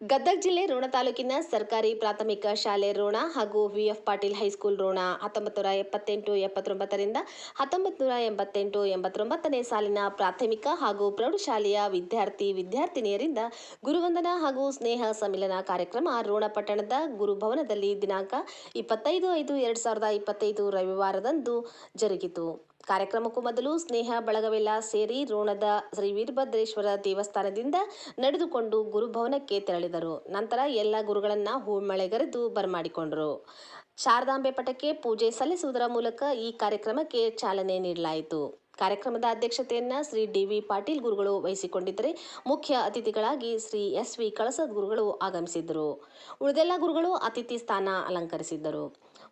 ಗದಗ ಜಿಲ್ಲೆ ರೋಣ ತಾಲೂಕಿನ ಸರ್ಕಾರಿ ಪ್ರಾಥಮಿಕ ಶಾಲೆ ರೋಣ ಹಾಗೂ ವಿಎಫ್ ಪಾಟೀಲ್ ಹೈಸ್ಕೂಲ್ ರೋಣ. ಹತ್ತೊಂಬತ್ತು ನೂರ ಎಪ್ಪತ್ತೆಂಟು, ಎಪ್ಪತ್ತೊಂಬತ್ತರಿಂದ ಹತ್ತೊಂಬತ್ತು ಎಂಬತ್ತೆಂಟು, ಎಂಬತ್ತೊಂಬತ್ತನೇ ಸಾಲಿನ ಪ್ರಾಥಮಿಕ ಹಾಗೂ ಪ್ರೌಢಶಾಲೆಯ ವಿದ್ಯಾರ್ಥಿ, ವಿದ್ಯಾರ್ಥಿನಿಯರಿಂದ ಗುರುವಂದನಾ ಹಾಗೂ ಸ್ನೇಹ ಸಮ್ಮಿಲನ ಕಾರ್ಯಕ್ರಮ ರೋಣ ಪಟ್ಟಣದ ಗುರುಭವನದಲ್ಲಿ ದಿನಾಂಕ ಇಪ್ಪತ್ತೈದು ಐದು ಎರಡು ಸಾವಿರದ ಇಪ್ಪತ್ತೈದು ರವಿವಾರದಂದು ಜರುಗಿತು. ಕಾರ್ಯಕ್ರಮಕ್ಕೂ ಮೊದಲು ಸ್ನೇಹ ಬಳಗವೆಲ್ಲ ಸೇರಿ ರೋಣದ ಶ್ರೀ ವೀರಭದ್ರೇಶ್ವರ ದೇವಸ್ಥಾನದಿಂದ ನಡೆದುಕೊಂಡು ಗುರುಭವನಕ್ಕೆ ತೆರಳಿದರು. ನಂತರ ಎಲ್ಲ ಗುರುಗಳನ್ನ ಹೂಮಳೆಗರೆದು ಬರಮಾಡಿಕೊಂಡರು. ಶಾರದಾಂಬೆ ಪಟಕ್ಕೆ ಪೂಜೆ ಸಲ್ಲಿಸುವುದರ ಮೂಲಕ ಈ ಕಾರ್ಯಕ್ರಮಕ್ಕೆ ಚಾಲನೆ ನೀಡಲಾಯಿತು. ಕಾರ್ಯಕ್ರಮದ ಅಧ್ಯಕ್ಷತೆಯನ್ನ ಶ್ರೀ ಡಿ ವಿ ಪಾಟೀಲ್ ಗುರುಗಳು ವಹಿಸಿಕೊಂಡಿದ್ದರೆ ಮುಖ್ಯ ಅತಿಥಿಗಳಾಗಿ ಶ್ರೀ ಎಸ್ ವಿ ಕಳಸದ್ ಗುರುಗಳು ಆಗಮಿಸಿದ್ದರು. ಉಳಿದೆಲ್ಲ ಗುರುಗಳು ಅತಿಥಿ ಸ್ಥಾನ ಅಲಂಕರಿಸಿದ್ದರು.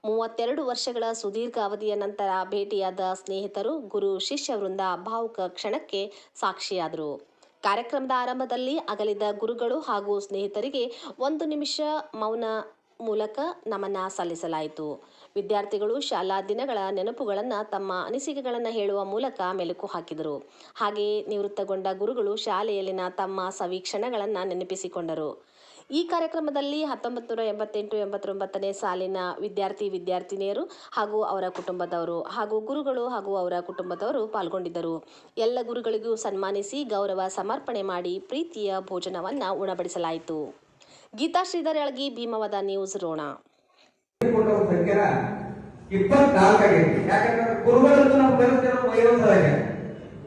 ಮೂವತ್ತೆರಡು ವರ್ಷಗಳ ಸುದೀರ್ಘ ಅವಧಿಯ ನಂತರ ಭೇಟಿಯಾದ ಸ್ನೇಹಿತರು ಗುರು ಶಿಷ್ಯ ವೃಂದ ಭಾವುಕ ಕ್ಷಣಕ್ಕೆ ಸಾಕ್ಷಿಯಾದರು. ಕಾರ್ಯಕ್ರಮದ ಆರಂಭದಲ್ಲಿ ಅಗಲಿದ ಗುರುಗಳು ಹಾಗೂ ಸ್ನೇಹಿತರಿಗೆ ಒಂದು ನಿಮಿಷ ಮೌನ ಮೂಲಕ ನಮನ ಸಲ್ಲಿಸಲಾಯಿತು. ವಿದ್ಯಾರ್ಥಿಗಳು ಶಾಲಾ ದಿನಗಳ ನೆನಪುಗಳನ್ನು ತಮ್ಮ ಅನಿಸಿಕೆಗಳನ್ನು ಹೇಳುವ ಮೂಲಕ ಮೆಲುಕು ಹಾಕಿದರು. ಹಾಗೆಯೇ ನಿವೃತ್ತಗೊಂಡ ಗುರುಗಳು ಶಾಲೆಯಲ್ಲಿನ ತಮ್ಮ ಸವೀಕ್ಷಣಗಳನ್ನು ನೆನಪಿಸಿಕೊಂಡರು. ಈ ಕಾರ್ಯಕ್ರಮದಲ್ಲಿ ಹತ್ತೊಂಬತ್ತು ನೂರ ಎಂಬತ್ತೆಂಟು ಎಂಬತ್ತೊಂಬತ್ತನೇ ಸಾಲಿನ ವಿದ್ಯಾರ್ಥಿ ವಿದ್ಯಾರ್ಥಿನಿಯರು ಹಾಗೂ ಅವರ ಕುಟುಂಬದವರು ಹಾಗೂ ಗುರುಗಳು ಹಾಗೂ ಅವರ ಕುಟುಂಬದವರು ಪಾಲ್ಗೊಂಡಿದ್ದರು. ಎಲ್ಲ ಗುರುಗಳಿಗೂ ಸನ್ಮಾನಿಸಿ ಗೌರವ ಸಮರ್ಪಣೆ ಮಾಡಿ ಪ್ರೀತಿಯ ಭೋಜನವನ್ನು ಉಣಬಡಿಸಲಾಯಿತು. ಗೀತಾ ಶ್ರೀಧರ್ ಯಳಗಿ ಭೀಮವದ ನ್ಯೂಸ್, ರೋಣ. ಸಂಖ್ಯೆನ ಯಾಕಂದ್ರೆ ಗುರುಗಳಂತೂ ನಮ್ಗೆ ಕಲಿತಿರೋ ವಯೋವೃದ್ಧರಾಗ್ಯಾರ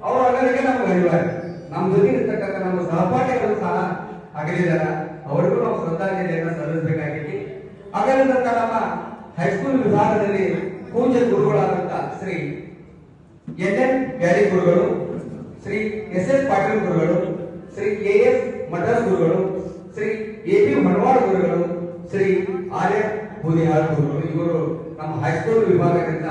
ಅವ್ರ ಅಗಲಿಗೆ ನಮ್ಗೆ ಅನಿವಾರ್ಯ ನಮ್ಮ ಜೊತೆ ಇರ್ತಕ್ಕಂಥ ನಮ್ಮ ಸಹಪಾಠಿಗಳು ಸಹ ಅಗಲಿದಾರ ಅವರಿಗೂ ನಾವು ಶ್ರದ್ಧಾಂಜಲಿಯನ್ನು ಸಲ್ಲಿಸಬೇಕಾಗೈತಿ ಅಗಲಿದಂತ ನಮ್ಮ ಹೈಸ್ಕೂಲ್ ವಿಭಾಗದಲ್ಲಿ ಪೂಜ್ಯ ಗುರುಗಳಾದಂತ ಶ್ರೀ ಎನ್ ಎನ್ ಬ್ಯಾಡಿ ಗುರುಗಳು ಶ್ರೀ ಎಸ್ ಎಸ್ ಪಾಟೀಲ್ ಗುರುಗಳು ಶ್ರೀ ಎ ಎಸ್ ಮಡ್ರಾಸ್ ಗುರುಗಳು ಶ್ರೀ ಮಣವಾಡ್ ಗುರುಗಳು ಶ್ರೀ ಆರ್ಯ ಬೂದಿಹಾಳ್ ಗುರುಗಳು ಇವರು ನಮ್ಮ ಹೈಸ್ಕೂಲ್ ವಿಭಾಗದಿಂದ